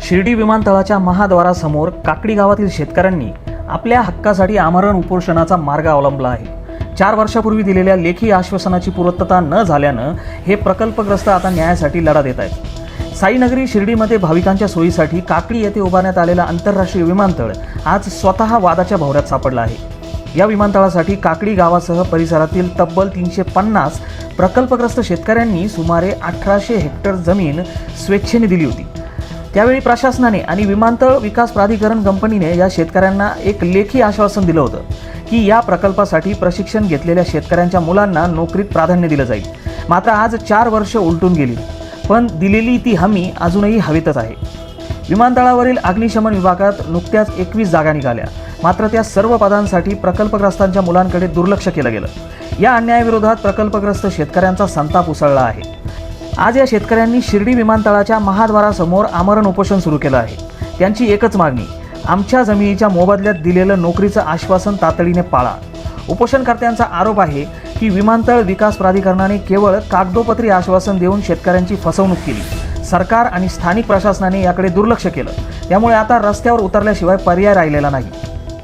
शिर्डी विमानतळाच्या महाद्वारासमोर काकडी गावातील शेतकऱ्यांनी आपल्या हक्कासाठी आमरण उपोषणाचा मार्ग अवलंबला आहे. चार वर्षापूर्वी दिलेल्या लेखी आश्वासनाची पूर्तता न झाल्यानं हे प्रकल्पग्रस्त आता न्यायासाठी लढा देत आहेत. साईनगरी शिर्डीमध्ये भाविकांच्या सोयीसाठी काकडी येथे उभारण्यात आलेला आंतरराष्ट्रीय विमानतळ आज स्वतः वादाच्या भोवऱ्यात सापडला आहे. या विमानतळासाठी काकडी गावासह परिसरातील तब्बल तीनशे पन्नास प्रकल्पग्रस्त शेतकऱ्यांनी सुमारे अठराशे हेक्टर जमीन स्वेच्छेने दिली होती. त्यावेळी प्रशासनाने आणि विमानतळ विकास प्राधिकरण कंपनीने या शेतकऱ्यांना एक लेखी आश्वासन दिलं होतं की या प्रकल्पासाठी प्रशिक्षण घेतलेल्या शेतकऱ्यांच्या मुलांना नोकरीत प्राधान्य दिलं जाईल. मात्र आज चार वर्ष उलटून गेली पण दिलेली ती हमी अजूनही हवेतच आहे. विमानतळावरील अग्निशमन विभागात नुकत्याच एकवीस जागा निघाल्या. मात्र त्या सर्व पदांसाठी प्रकल्पग्रस्तांच्या मुलांकडे दुर्लक्ष केलं गेलं. या अन्यायाविरोधात प्रकल्पग्रस्त शेतकऱ्यांचा संताप उसळला आहे. आज या शेतकऱ्यांनी शिर्डी विमानतळाच्या महाद्वारासमोर आमरण उपोषण सुरू केलं आहे. त्यांची एकच मागणी आमच्या जमिनीच्या मोबदल्यात दिलेलं नोकरीचं आश्वासन तातडीने पाळा. उपोषणकर्त्यांचा आरोप आहे की विमानतळ विकास प्राधिकरणाने केवळ कागदोपत्री आश्वासन देऊन शेतकऱ्यांची फसवणूक केली. सरकार आणि स्थानिक प्रशासनाने याकडे दुर्लक्ष केलं. त्यामुळे आता रस्त्यावर उतरल्याशिवाय पर्याय राहिलेला नाही.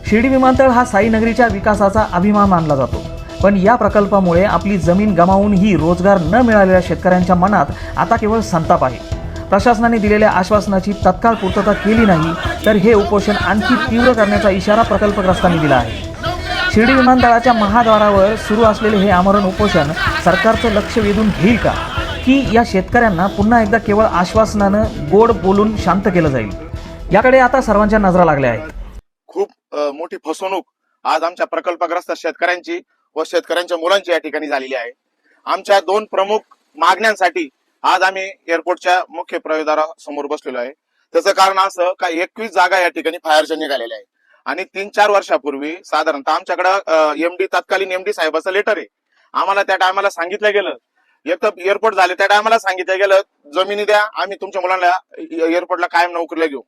शिर्डी विमानतळ हा साईनगरीच्या विकासाचा अभिमान मानला जातो. पण या प्रकल्पामुळे आपली जमीन गमावूनही रोजगार न मिळालेल्या शेतकऱ्यांच्या मनात आता केवळ संताप आहे. प्रशासनाने दिलेल्या आश्वासनाची तत्काळ पूर्तता केली नाही तर हे उपोषण आणखी तीव्र करण्याचा इशारा प्रकल्पग्रस्तांनी दिला आहे. शिर्डी विमानतळाच्या महाद्वारावर सुरू असलेले हे आमरण उपोषण सरकारचं लक्ष वेधून घेईल का? की या शेतकऱ्यांना पुन्हा एकदा केवळ आश्वासनानं गोड बोलून शांत केलं जाईल? याकडे आता सर्वांच्या नजरा लागल्या आहेत. मोठी फसवणूक आज आमच्या प्रकल्पग्रस्त शेतकऱ्यांची व शेतकऱ्यांच्या मुलांची या ठिकाणी झालेली आहे. आमच्या दोन प्रमुख मागण्यांसाठी आज आम्ही एअरपोर्टच्या मुख्य प्रवेशद्वारासमोर बसलेलो आहे. त्याचं कारण असं का एकवीस जागा या ठिकाणी फायरच्या निघालेल्या आहे आणि तीन चार वर्षापूर्वी साधारणतः आमच्याकडं एमडी तत्कालीन एमडी साहेबाचं लेटर आहे. आम्हाला त्या टायमाला सांगितलं गेलं. एक तर एअरपोर्ट झाले त्या टायमाला सांगितलं गेलं जमिनी द्या आम्ही तुमच्या मुलांना एअरपोर्टला कायम नोकरीला घेऊ.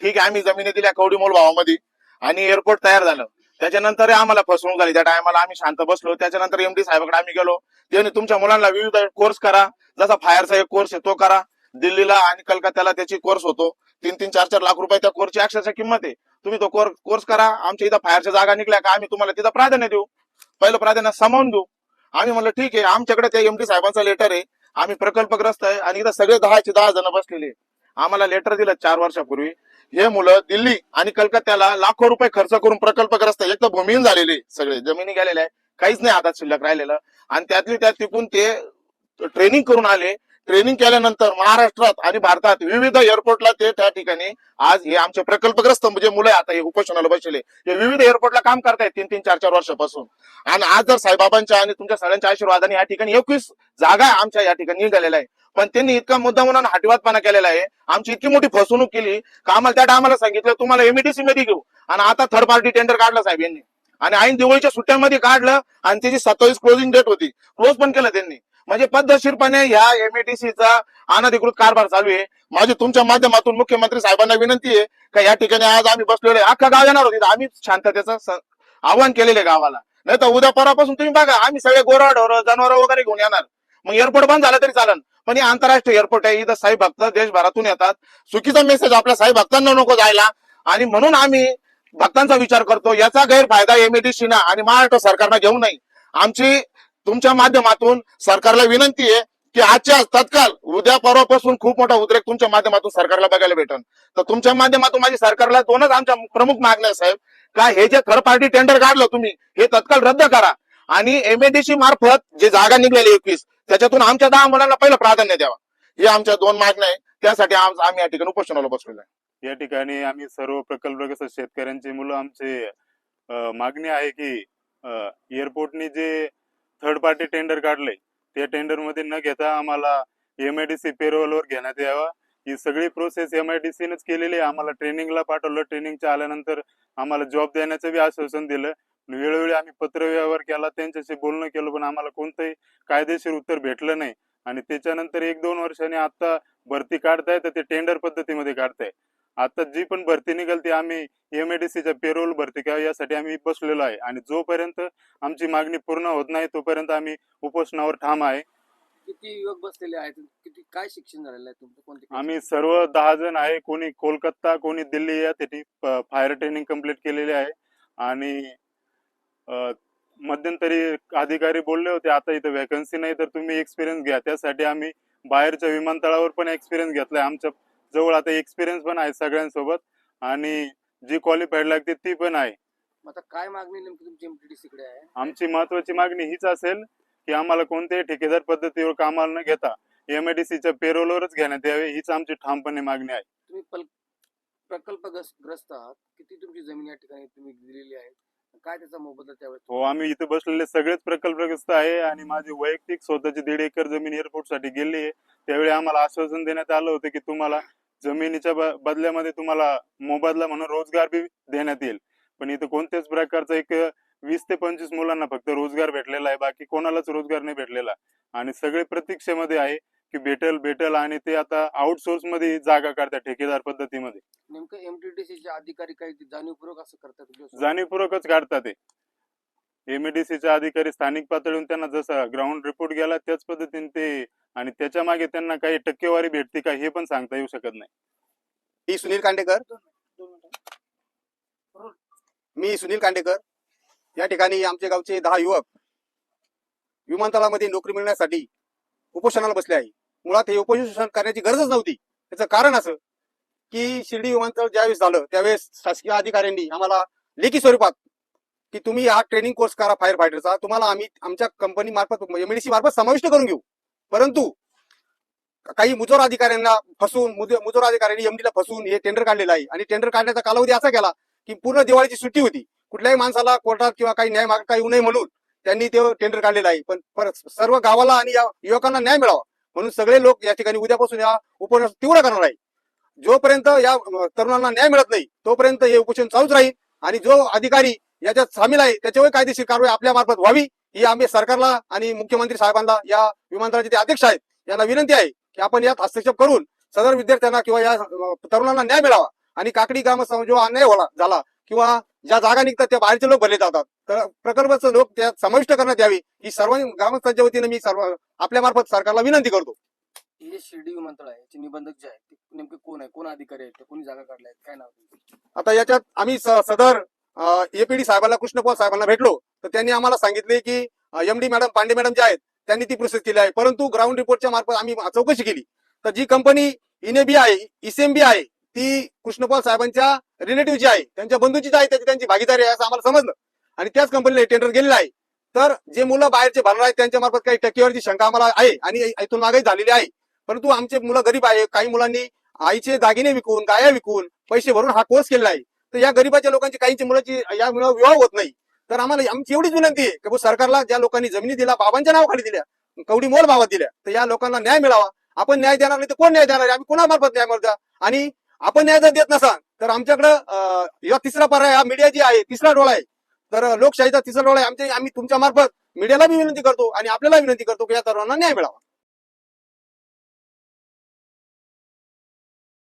ठीक आहे आम्ही जमिनी दिल्या कवडी मोल भावामध्ये. आणि एअरपोर्ट तयार झालं. त्याच्यानंतर आम्हाला फसवणूक झाली. त्या टायमाला आम्ही शांत बसलो. त्याच्यानंतर एमडी साहेबाकडे आम्ही गेलो. त्यांनी तुमच्या मुलांना विविध कोर्स करा. जसा फायरचा एक कोर्स आहे तो करा. दिल्लीला आणि कलकत्त्याला त्याची कोर्स होतो. तीन तीन चार चार लाख रुपये त्या कोर्सची अक्षरशः किंमत आहे. तुम्ही तो कोर्स करा. आमच्या इथं फायरच्या जागा निघल्या का आम्ही तुम्हाला तिथं प्राधान्य देऊ. पहिलं प्राधान्य सामावून देऊ आम्ही म्हणलं ठीक आहे. आमच्याकडे त्या एमडी साहेबांचा लेटर आहे. आम्ही प्रकल्पग्रस्त आहे. आणि इथं सगळे दहाचे दहा जण बसलेले आम्हाला लेटर दिलं चार वर्षापूर्वी. हे मुलं दिल्ली आणि कलकत्त्याला लाखो रुपये खर्च करून प्रकल्पग्रस्त एक तर भूमिहीन झालेले सगळे. जमिनी गेलेल्या आहे काहीच नाही हातात शिल्लक राहिलेलं. आणि त्यातली त्यात तिकून ते ट्रेनिंग करून आले. ट्रेनिंग केल्यानंतर महाराष्ट्रात आणि भारतात विविध एअरपोर्टला ते त्या ठिकाणी आज हे आमचे प्रकल्पग्रस्त म्हणजे मुलं आता हे उपोषणाला बसले हे विविध एअरपोर्टला काम करतायत तीन तीन चार चार वर्षापासून. आणि आज जर साईबाबांच्या आणि तुमच्या सगळ्यांच्या आशीर्वादाने या ठिकाणी एकवीस जागा आमच्या या ठिकाणी निघालेल्या आहे पण त्यांनी इतका मुद्दा म्हणून हाटिवातपणा केलेला आहे. आमची इतकी मोठी फसवणूक केली. का आम्हाला त्या टायमाला सांगितलं तुम्हाला एमईडीसी मध्ये घेऊ. आणि आता थर्ड पार्टी टेंडर काढलं साहेब यांनी. आणि ऐन दिवाळीच्या सुट्ट्यांमध्ये काढलं आणि त्याची सत्तावीस क्लोजिंग डेट होती. क्लोज पण केलं त्यांनी. म्हणजे पद्धतशीरपणे ह्या एमएटीसीचा अनधिकृत कारभार चालू आहे. माझी तुमच्या माध्यमातून मुख्यमंत्री साहेबांना विनंती आहे का या ठिकाणी आज आम्ही बसलेलो आहे. अख्खा गाव येणार होती. आम्ही शांततेचं आव्हान आवाहन केलेलं आहे गावाला. नाही तर उद्या परवापासून तुम्ही बघा आम्ही सगळे गोरा ढोर जनावर वगैरे घेऊन येणार. मग एअरपोर्ट बंद झालं तरी चालन. पण हे आंतरराष्ट्रीय एअरपोर्ट आहे. इथं साई भक्त देशभरातून येतात. चुकीचा मेसेज आपल्या साई भक्तांना नको जायला. आणि म्हणून आम्ही भक्तांचा विचार करतो याचा गैरफायदा एमएडीसीना आणि महाराष्ट्र सरकारनं घेऊ नये. आमची तुमच्या माध्यमातून सरकारला विनंती आहे की आजच्या तत्काल उद्या परवापासून खूप मोठा उद्रेक तुमच्या माध्यमातून सरकारला बघायला भेटन. तर तुमच्या माध्यमातून माझी सरकारला दोनच आमच्या प्रमुख मागण्या साहेब. का हे जे थर्ड पार्टी टेंडर काढलं तुम्ही हे तत्काल रद्द करा. आणि एमएडीसी मार्फत जे जागा निघलेली एकवीस त्याच्यातून आमच्या दहा मुलांना पहिलं प्राधान्य द्यावा. हे आमच्या दोन मागण्या आहे त्यासाठी आम्ही या ठिकाणी उपोषणाला बसलेलो आहे. या ठिकाणी आम्ही सर्व प्रकल्पग्रस्त शेतकऱ्यांची मुलं आमचे मागणी आहे की एअरपोर्टने जे थर्ड पार्टी टेंडर काढले त्या टेंडरमध्ये न घेता आम्हाला एमआयडीसी पेरोलवर घेण्यात यावा. ही सगळी प्रोसेस एमआयडीसीनच केलेली आहे. आम्हाला ट्रेनिंगला पाठवलं. ट्रेनिंगच्या आल्यानंतर आम्हाला जॉब देण्याचं बी आश्वासन दिलं. वेळोवेळी आम्ही पत्रव्यवहार केला त्यांच्याशी बोलणं केलं पण आम्हाला कोणतंही कायदेशीर उत्तर भेटलं नाही. आणि त्याच्यानंतर एक दोन वर्षांनी आता भरती काढताय तर ते टेंडर पद्धतीमध्ये काढताय. आता जी पण भरती निघाल ती आम्ही एमएडीसीच्या पेरोल भरती करावी यासाठी आम्ही बसलेलो आहे. आणि जोपर्यंत आमची मागणी पूर्ण होत नाही तोपर्यंत आम्ही उपोषणावर ठाम आहे. किती युवक बसलेले आहेत? किती काय शिक्षण झालेलं आहे तुमचं? कोणते आम्ही सर्व दहा जण आहे. कोणी कोलकाता कोणी दिल्ली या ठिकाणी फायर ट्रेनिंग कंप्लीट केलेली आहे. आणि मध्यंतरी अधिकारी बोलले होते आता इथं व्हॅकन्सी नाही तर तुम्ही एक्सपिरियन्स घ्या. त्यासाठी आम्ही बाहेरच्या विमानतळावर पण एक्सपिरियन्स घेतलाय. आमच्या जवळ आता एक्सपिरियन्स पण आहे सगळ्यांसोबत आणि जी क्वालिफाईड लागते ती पण आहे. आता काय मागणी नेमकी तुमची एमटीडीसी कडे आहे? आमची महत्वाची मागणी हीच असेल की आम्हाला कोणत्याही ठेकेदार पद्धतीवर कामाला न घेता एमआयडीसीच्या पेरोलवरच घेण्यात यावे हीच आमची ठामपणे मागणी आहे. तुम्ही प्रकल्पग्रस्त आहात. किती तुमची जमीन या ठिकाणी तुम्ही दिलेली आहे? काय त्याचा मोबदला त्यावेळेस? हो आम्ही इथे बसलेले सगळेच प्रकल्पग्रस्त आहे आणि माझी वैयक्तिक स्वतःची दीड एकर जमीन एअरपोर्टसाठी गेली आहे. त्यावेळी आम्हाला आश्वासन देण्यात आलं होतं की तुम्हाला जमिनीच्या बदल्यामध्ये तुम्हाला मोबदला म्हणून रोजगार बी देण्यात येईल. पण इथं कोणत्याच प्रकारचा एक वीस ते पंचवीस मुलांना फक्त रोजगार भेटलेला आहे. बाकी कोणालाच रोजगार नाही भेटलेला. आणि सगळे प्रतीक्षेमध्ये आहे. की भेटल भेटल आणि ते आता आउटसोर्समध्ये जागा काढतात ठेकेदार पद्धतीमध्ये. नेमकं एमटीडीसीचे अधिकारी काही जाणीवपूर्वक असं करतात? जाणीवपूर्वकच काढतात ते. एमएडीसीचे अधिकारी स्थानिक पातळीवरून त्यांना जसा ग्राउंड रिपोर्ट गेला त्याच पद्धतीने ते आणि त्याच्यामागे त्यांना काही टक्केवारी भेटते का हे पण सांगता येऊ शकत नाही. मी सुनील कांडेकर. मी सुनील कांडेकर. या ठिकाणी आमच्या गावचे दहा युवक विमानतळामध्ये नोकरी मिळण्यासाठी उपोषणाला बसले आहे. मुळात हे उपोषण करण्याची गरजच नव्हती. त्याचं कारण असं की शिर्डी विमानतळ ज्यावेळेस झालं त्यावेळेस शासकीय अधिकाऱ्यांनी आम्हाला लेखी स्वरूपात की तुम्ही हा ट्रेनिंग कोर्स करा फायर फायटरचा तुम्हाला आम्ही आमच्या कंपनी मार्फत म्हणजे एमएडीसी मार्फत समाविष्ट करून घेऊ. परंतु काही मुजोर अधिकाऱ्यांना फसून मुजोर अधिकाऱ्यांनी एमडीला फसून हे टेंडर काढलेलं आहे. आणि टेंडर काढण्याचा कालावधी असा केला की पूर्ण दिवाळीची सुट्टी होती. कुठल्याही माणसाला कोर्टात किंवा काही न्याय मागता येऊ नये म्हणून त्यांनी ते टेंडर काढलेलं आहे. पण परत सर्व गावाला आणि या युवकांना न्याय मिळावा. म्हणून सगळे लोक या ठिकाणी उद्यापासून या उपोषण तीव्र करणार आहे जोपर्यंत या तरुणांना न्याय मिळत नाही तोपर्यंत हे उपोषण चालूच राहील. आणि जो अधिकारी याच्यात सामील आहे त्याच्यावर कायदेशीर कारवाई आपल्या मार्फत व्हावी ही आम्ही सरकारला आणि मुख्यमंत्री साहेबांना या विमानतळाचे ते अध्यक्ष आहेत यांना विनंती आहे की आपण यात हस्तक्षेप करून सदर विद्यार्थ्यांना किंवा या तरुणांना न्याय मिळावा. आणि काकडी ग्रामस्थ जो अन्याय झाला किंवा ज्या जागा निघतात त्या बाहेरचे लोक भरले जातात. तर प्रकल्पाचं लोक त्यात समाविष्ट करण्यात यावी ही सर्व ग्रामस्थांच्या वतीने मी सर्व आपल्या मार्फत सरकारला विनंती करतो. हे शिर्डी विमानतळ आहे याचे निबंधक जे आहेत ते नेमके कोण आहे? कोण अधिकारी आहेत? कोणी जागा काढल्या आहेत? काय नाव त्यांचं? आता याच्यात आम्ही स- सदर एपीडी साहेबांना कृष्णपाल साहेबांना भेटलो. तर त्यांनी आम्हाला सांगितले की M D madam Pandey madam जे आहेत त्यांनी ती प्रोसेस केली आहे. परंतु ग्राउंड रिपोर्टच्या मार्फत आम्ही चौकशी केली. तर जी कंपनी इनेबी आहे इसेमबी आहे ती कृष्णपाल साहेबांच्या रिलेटिव्हची आहे त्यांच्या बंधूची आहे त्याची त्यांची भागीदारी आहे असं आम्हाला समजलं. आणि त्याच कंपनीला टेंडर गेलेलं आहे. तर जे मुलं बाहेरचे भरणार आहेत त्यांच्या मार्फत काही टक्केवारीची शंका आम्हाला आहे आणि इथून मागे झालेली आहे. परंतु आमचे मुलं गरीब आहे काही मुलांनी आईचे दागिने विकून गाया विकून पैसे भरून हा कोर्स केलेला आहे. तर या गरीबाच्या लोकांची काही मुलाची या मुलं विवाह होत नाही. तर आम्हाला आमची एवढीच विनंती आहे की सरकारला ज्या लोकांनी जमिनी दिल्या बाबांच्या नावाखाली दिल्या कवडी मोल भावात दिल्या तर या लोकांना न्याय मिळावा. आपण न्याय देणार नाही तर कोण न्याय देणार आहे? आम्ही कोणामार्फत न्याय मिळतो आणि आपण न्याय जर देत नसाल तर आमच्याकडं या तिसरा पर्याय हा मीडिया जी आहे तिसरा डोळा आहे. तर लोकशाहीचा तिसरा डोळा आहे. आमच्या आम्ही तुमच्या मार्फत मीडियाला विनंती करतो आणि आपल्याला विनंती करतो की या तरुणांना न्याय मिळावा.